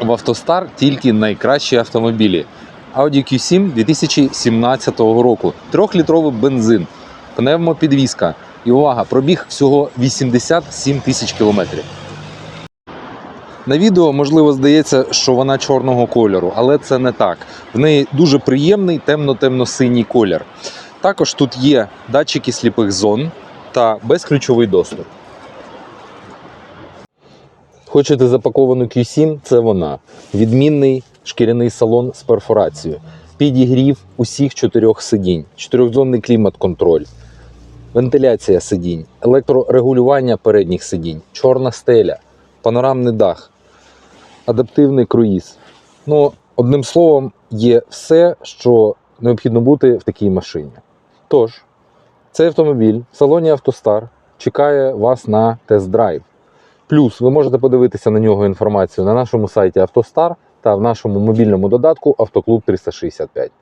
в Автостар тільки найкращі автомобілі. Audi Q7 2017 року. Трьохлітровий бензин, пневмопідвізка. І увага, пробіг всього 87 тисяч кілометрів. На відео можливо здається, що вона чорного кольору, але це не так. В неї дуже приємний темно-темно-синій колір. Також тут є датчики сліпих зон та безключовий доступ. Хочете запаковану Q7? Це вона. Відмінний шкіряний салон з перфорацією. Підігрів усіх чотирьох сидінь, чотирьохзонний клімат-контроль, вентиляція сидінь, електрорегулювання передніх сидінь, чорна стеля, панорамний дах, адаптивний круїз. Ну, одним словом, є все, що необхідно бути в такій машині. Тож, цей автомобіль в салоні Автостар чекає вас на тест-драйв. Плюс ви можете подивитися на нього інформацію на нашому сайті Автостар та в нашому мобільному додатку Автоклуб 365.